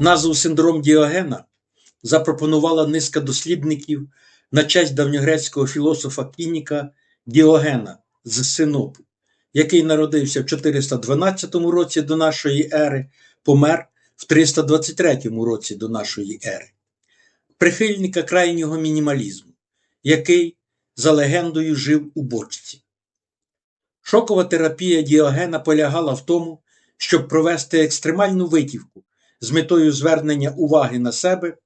Назву синдром Діогена запропонувала низка дослідників на честь давньогрецького філософа Кініка Діогена з Синопу, який народився в 412 році до нашої ери, помер в 323 році до нашої ери, прихильника крайнього мінімалізму, який за легендою жив у бочці. Шокова терапія Діогена полягала в тому, щоб провести екстремальну витівку з метою звернення уваги на себе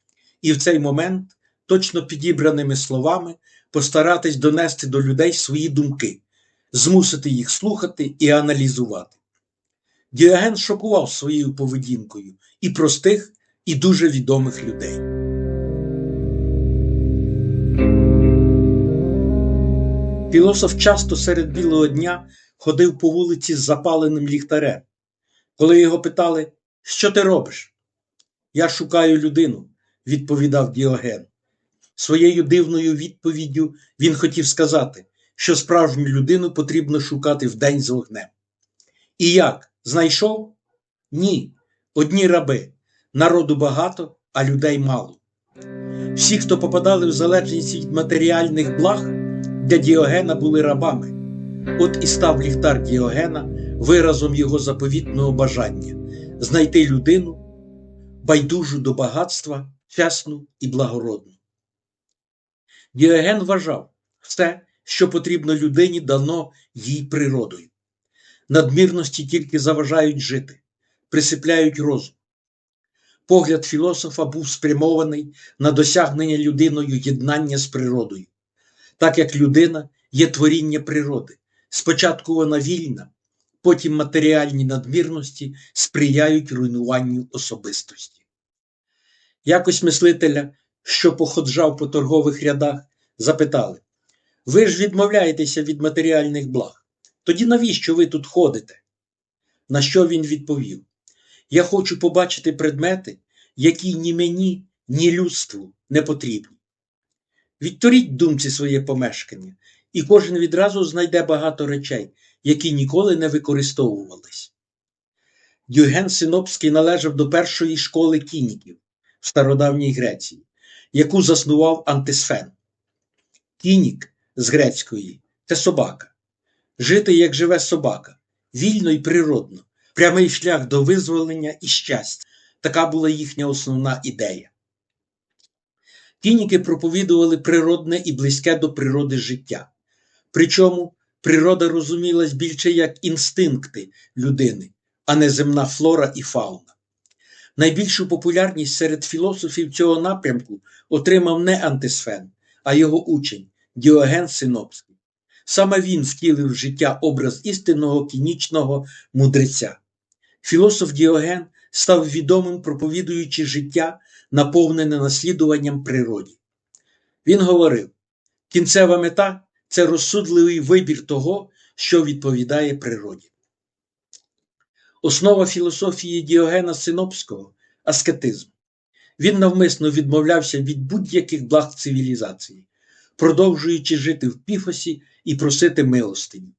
і в цей момент, точно підібраними словами, постаратись донести до людей свої думки, змусити їх слухати і аналізувати. Діоген шокував своєю поведінкою і простих, і дуже відомих людей. Філософ часто серед білого дня ходив по вулиці з запаленим ліхтарем. Коли його питали, що ти робиш? Я шукаю людину, відповідав Діоген. Своєю дивною відповіддю він хотів сказати, що справжню людину потрібно шукати вдень з вогнем. І як? Знайшов? Ні. Одні раби. Народу багато, а людей мало. Всі, хто попадали в залежність від матеріальних благ, для Діогена були рабами. От і став ліхтар Діогена виразом його заповітного бажання знайти людину, байдужу до багатства, чесну і благородну. Діоген вважав, все, що потрібно людині, дано їй природою. Надмірності тільки заважають жити, присипляють розум. Погляд філософа був спрямований на досягнення людиною єднання з природою, так як людина є творіння природи. Спочатку вона вільна, потім матеріальні надмірності сприяють руйнуванню особистості. Якось мислителя, що походжав по торгових рядах, запитали: Ви ж відмовляєтеся від матеріальних благ. Тоді навіщо ви тут ходите? На що він відповів: Я хочу побачити предмети, які ні мені, ні людству не потрібні. Відторіть думці своє помешкання, і кожен відразу знайде багато речей, які ніколи не використовувались. Дюген Синопський належав до першої школи кініків в стародавній Греції, яку заснував Антисфен. Кінік з грецької це собака. Жити, як живе собака, вільно і природно, прямий шлях до визволення і щастя. Така була їхня основна ідея. Кініки проповідували природне і близьке до природи життя. Причому природа розумілась більше як інстинкти людини, а не земна флора і фауна. Найбільшу популярність серед філософів цього напрямку отримав не Антисфен, а його учень Діоген Синопський. Саме він втілив в життя образ істинного кінічного мудреця. Філософ Діоген став відомим, проповідуючи життя, наповнене наслідуванням природі. Він говорив: кінцева мета це розсудливий вибір того, що відповідає природі. Основа філософії Діогена Синопського аскетизм. Він навмисно відмовлявся від будь-яких благ цивілізації, продовжуючи жити в піфосі і просити милостині.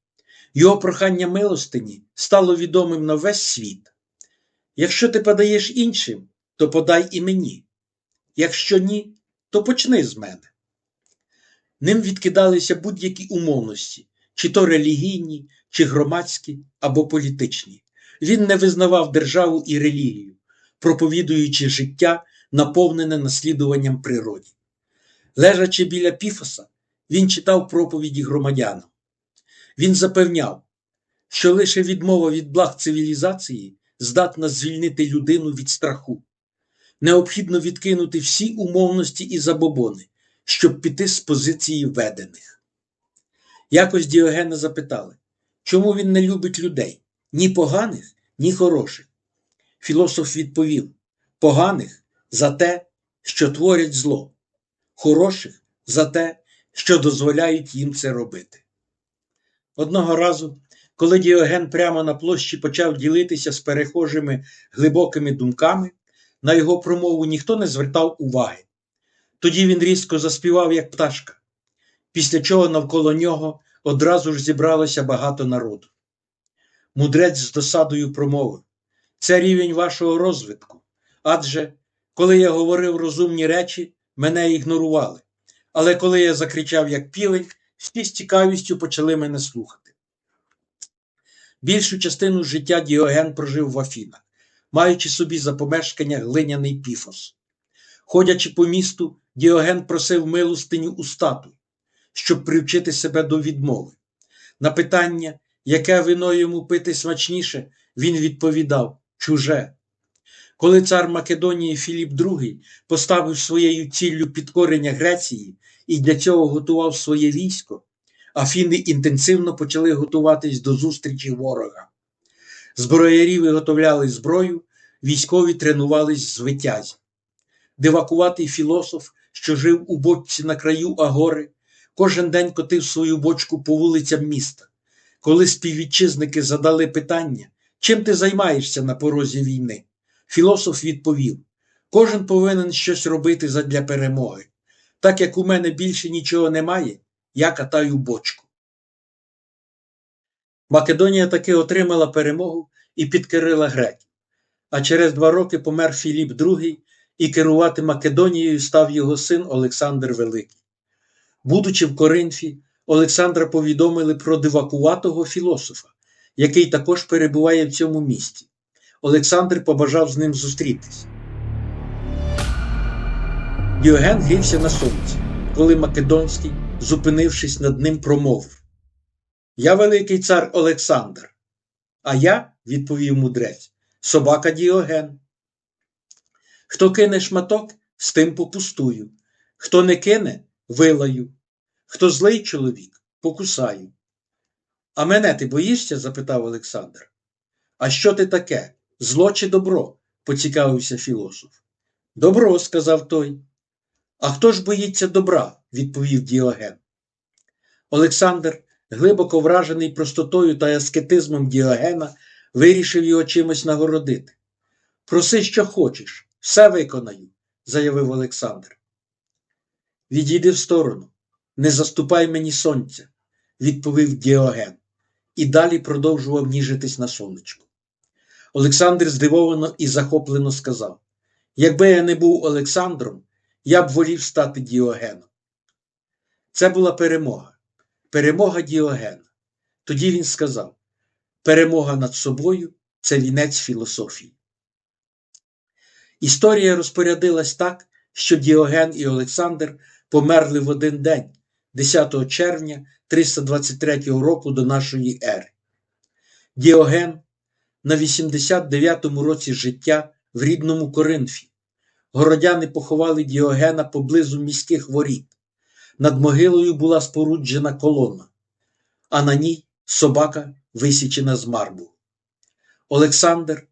Його прохання милостині стало відомим на весь світ. Якщо ти подаєш іншим, то подай і мені. Якщо ні, то почни з мене. Ним відкидалися будь-які умовності, чи то релігійні, чи громадські або політичні. Він не визнавав державу і релігію, проповідуючи життя, наповнене наслідуванням природі. Лежачи біля піфоса, він читав проповіді громадянам. Він запевняв, що лише відмова від благ цивілізації здатна звільнити людину від страху. Необхідно відкинути всі умовності і забобони, щоб піти з позиції ведених. Якось Діогена запитали, чому він не любить людей ні поганих, ні хороших. Філософ відповів: поганих за те, що творять зло, хороших за те, що дозволяють їм це робити. Одного разу, коли Діоген прямо на площі почав ділитися з перехожими глибокими думками, на його промову ніхто не звертав уваги. Тоді він різко заспівав, як пташка, після чого навколо нього одразу ж зібралося багато народу. Мудрець з досадою промовив це рівень вашого розвитку. Адже, коли я говорив розумні речі, мене ігнорували. Але коли я закричав як півень, всі з цікавістю почали мене слухати. Більшу частину життя Діоген прожив в Афінах, маючи собі за помешкання глиняний піфос. Ходячи по місту, Діоген просив милостиню у статуй, щоб привчити себе до відмови. На питання, яке вино йому пити смачніше, він відповідав чуже. Коли цар Македонії Філіп II поставив своєю ціллю підкорення Греції і для цього готував своє військо, Афіни інтенсивно почали готуватись до зустрічі ворога. Зброярі виготовляли зброю, військові тренувались з витязів. Дивакуватий філософ, що жив у бочці на краю Агори, кожен день котив свою бочку по вулицям міста. Коли співвітчизники задали питання, чим ти займаєшся на порозі війни, філософ відповів: кожен повинен щось робити задля перемоги. Так як у мене більше нічого немає, я катаю бочку. Македонія таки отримала перемогу і підкорила греків. А через два роки помер Філіп II, і керувати Македонією став його син Олександр Великий. Будучи в Коринфі, Олександра повідомили про дивакуватого філософа, який також перебуває в цьому місті. Олександр побажав з ним зустрітись. Діоген грівся на сонці, коли Македонський, зупинившись над ним, промовив Я великий цар Олександр. А я, відповів мудрець, собака Діоген. Хто кине шматок, з тим попустую, хто не кине, вилаю, хто злий чоловік, покусаю. А мене ти боїшся? запитав Олександр. А що ти таке? Зло чи добро? поцікавився філософ. Добро, сказав той. А хто ж боїться добра? відповів Діоген. Олександр, глибоко вражений простотою та аскетизмом Діогена, вирішив його чимось нагородити. Проси, що хочеш, все виконаю, заявив Олександр. Відійди в сторону, не заступай мені сонця, відповів Діоген, і далі продовжував ніжитись на сонечку. Олександр здивовано і захоплено сказав: Якби я не був Олександром, я б волів стати Діогеном. Це була перемога, перемога Діогена. Тоді він сказав: перемога над собою це вінець філософії. Історія розпорядилась так, що Діоген і Олександр померли в один день, 10 червня 323 року до нашої ери. Діоген на 89-му році життя в рідному Коринфі. Городяни поховали Діогена поблизу міських воріт. Над могилою була споруджена колона, а на ній собака, висічена з марбу. Олександр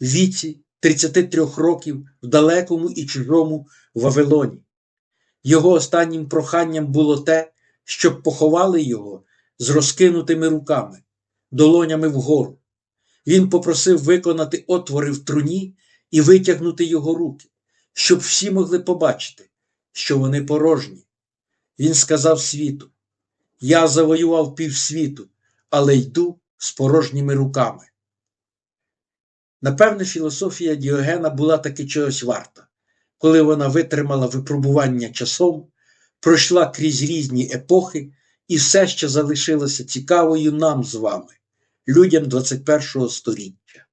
в віці 33 років в далекому і чужому Вавилоні. Його останнім проханням було те, щоб поховали його з розкинутими руками, долонями вгору. Він попросив виконати отвори в труні і витягнути його руки, щоб всі могли побачити, що вони порожні. Він сказав світу: Я завоював півсвіту, але йду з порожніми руками. Напевне, філософія Діогена була таки чогось варта, коли вона витримала випробування часом, пройшла крізь різні епохи і все ще залишилася цікавою нам з вами, людям 21 століття.